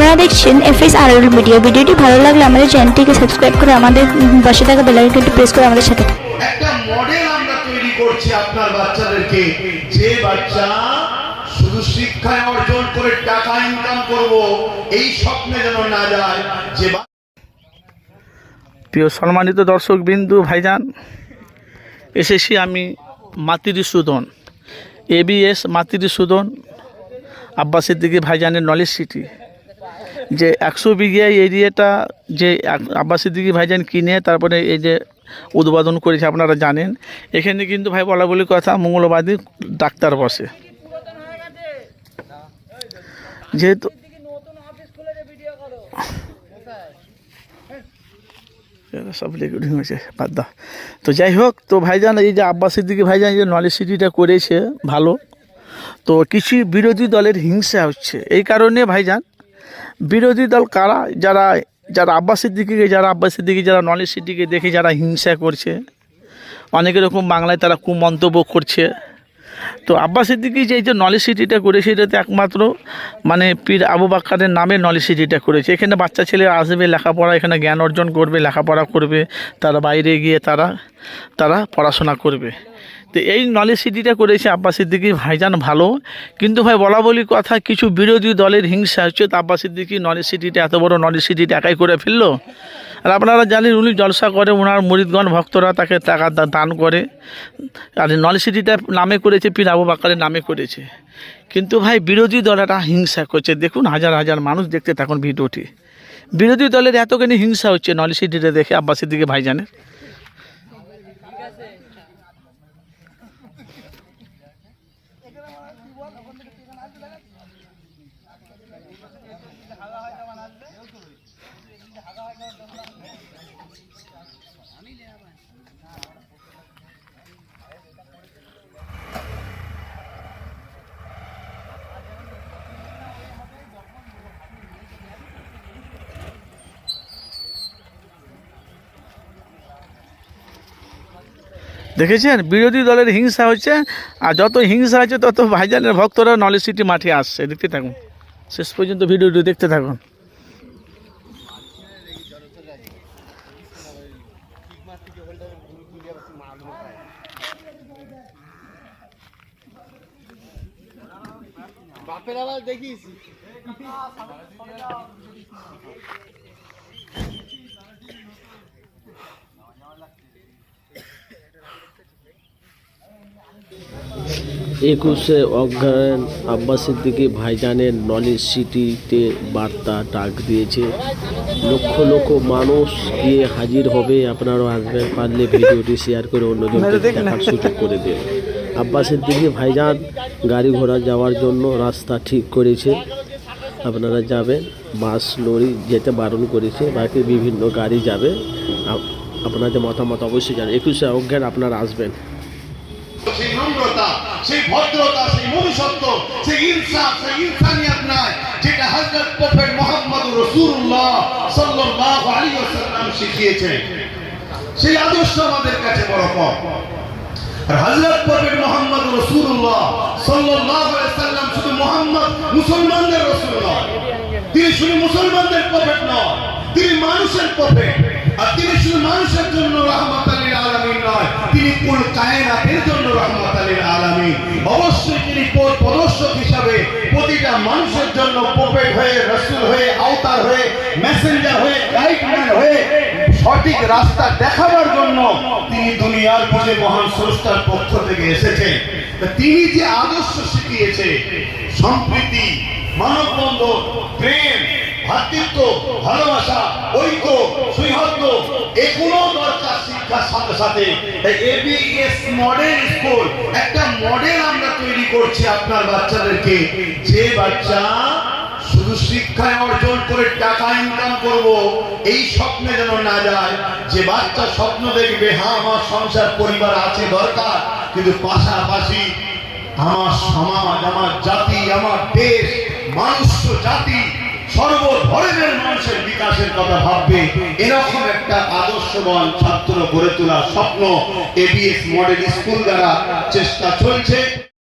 আপনারা দেখছেন F S আর video ভিডিওটি ভালো লাগলে আমাদের চ্যানেলটিকে সাবস্ক্রাইব করে আমাদের পাশে থাকা বেলাইকনটি প্রেস করে আমাদের সাথে থাকুন। একটা মডেল আমরা তৈরি করছি আপনার বাচ্চাদেরকে। যে বাচ্চা শুধু শিক্ষায় অর্জন করে টাকা ইনকাম করব এই স্বপ্নে যেন না যায় যে প্রিয় সম্মানিত দর্শক বিন্দু ভাইজান এসেছি আমি মাতৃসুদন এবিএস মাতৃসুদন আব্বাস সিদ্দিকী ভাইজানের নলেজ সিটি যে একশো বিঘা এরিয়াটা যে আব্বাস সিদ্দিকী ভাইজান কিনে তারপরে এই যে উদ্বোধন করেছে, আপনারা জানেন। এখানে কিন্তু ভাই বলা বলি কথা, মঙ্গলবাদী ডাক্তার বসে। যেহেতু সব রেকর্ডিং হয়েছে, বাদ দাও। তো যাই হোক, তো ভাইজান, এই যে আব্বাস সিদ্দিকী ভাইজান যে নলেজ সিটিটা করেছে, ভালো। তো কিছু বিরোধী দলের হিংসা হচ্ছে। এই কারণে ভাইজান বিরোধী দল কারা? যারা যারা আব্বাসের দিকে যারা আব্বাসের দিকে যারা নলেজ সিটিকে দেখে যারা হিংসা করছে, অনেক রকম বাংলায় তারা কুমন্তব্য করছে। তো আব্বাস সিদ্দিকি যে এই যে নলেজ সিটিটা করেছে এটাতে একমাত্র মানে পীর আবু বাক্কারের নামে নলেজ সিটিটা করেছে। এখানে বাচ্চা ছেলে আসবে, লেখাপড়া, এখানে জ্ঞান অর্জন করবে, লেখাপড়া করবে, তারা বাইরে গিয়ে তারা তারা পড়াশোনা করবে। তো এই নলেজ সিটিটা করেছে আব্বাস সিদ্দিকি, ভাইজান ভালো। কিন্তু ভাই, বলা বলি কথা, কিছু বিরোধী দলের হিংসা হচ্ছে, তো আব্বাস সিদ্দিকি নলেজ সিটিটা, এত বড় নলেজ সিটিটা একাই করে ফেলল? আর আপনারা জানেন উনি জলসা করে ওনার মুরিদগণ ভক্তরা তাকে টাকা দান করে। আর নলসিটিটা সিটিটা নামে করেছে, পীর আবু নামে করেছে। কিন্তু ভাই, বিরোধী দল একটা হিংসা করছে। দেখুন, হাজার হাজার মানুষ দেখতে থাকুন ভিডিওটি। বিরোধী দলের এতখানি হিংসা হচ্ছে নলসিটিটা সিটিটা দেখে আব্বাসের দিকে ভাই ভাইজানের। দেখেছেন? বিরোধী দলের হিংসা হচ্ছে, আর যত হিংসা হচ্ছে তত ভাইজানের ভক্তরা নলেজ সিটি মাঠে আসছে। দেখতে থাকুন। শেষ পর্যন্ত ভিডিওটি দেখতে থাকুন। একুশে অজ্ঞান আব্বাস সিদ্দিকী ভাইজানের নলেজ সিটিতে বার্তা ডাক দিয়েছে। লক্ষ লক্ষ মানুষ গিয়ে হাজির হবে। আপনারাও আসবেন পারলে ভিডিওটি শেয়ার করে অন্যজনকে দেখার সুযোগ করে দেন। আব্বাস সিদ্দিকী ভাইজান গাড়ি ঘোড়া যাওয়ার জন্য রাস্তা ঠিক করেছে। আপনারা যাবেন বাস লরি যেতে বারণ করেছে বাকি বিভিন্ন গাড়ি যাবে। আপনাদের মতামত অবশ্যই জানেন একুশে অজ্ঞান আপনারা আসবেন। সেই ভদ্রতা, সেই মনুষ্যত্ব, সেই ইনসাফ, সেই ইনসানিয়াত নাই, যেটা হযরত প্রফেট মুহাম্মদ রাসূলুল্লাহ সাল্লাল্লাহু আলাইহি ওয়াসাল্লাম শিখিয়েছেন সেই আদর্শ আমাদের কাছে বড় কম। প্রফেট শুধু মুহাম্মদ, মুসলমানদের রাসূল তিনি শুধু মুসলমানদের প্রফেট নয়, তিনি মানুষের প্রফেট। আর তিনি শুধু মানুষের জন্য রহমতাল আলামিন নয়, তিনি কুল কায়নাতের জন্য রহমতাল প্রদর্শক হিসাবে প্রতিটা মানুষের জন্য প্রফেট হয়ে, রাসূল হয়ে, আওতার হয়ে মেসেঞ্জার হয়ে গাইডম্যান হয়ে সঠিক রাস্তা দেখাবার জন্য তিনি দুনিয়ার বুঝে মহান স্রষ্টার পক্ষ থেকে এসেছেন। তিনি যে আদর্শ শিখিয়েছে, সম্প্রীতি, মানববন্ধন, প্রেম, ভাতৃত্ব, ভালোবাসা, ঐক্য শিক্ষার সাথে সাথে এবিএস মডেল স্কুল একটা মডেল আমরা তৈরি করছি আপনার বাচ্চাদেরকে। যে বাচ্চা শুধু শিক্ষায় অর্জন করে টাকা ইনকাম করব, এই স্বপ্নে যেন না যায়। যে বাচ্চা স্বপ্ন দেখবে হ্যাঁ আমার সংসার, পরিবার আছে, দরকার। কিন্তু পাশাপাশি আমার সমাজ, আমার জাতি, আমার দেশ, মানুষ জাতি সর্ব ধরনের মানুষের বিকাশের কথা ভাববে। এরকম একটা আদর্শবান ছাত্র গড়ে তোলার স্বপ্ন এবিএস মডেল স্কুল দ্বারা চেষ্টা চলছে।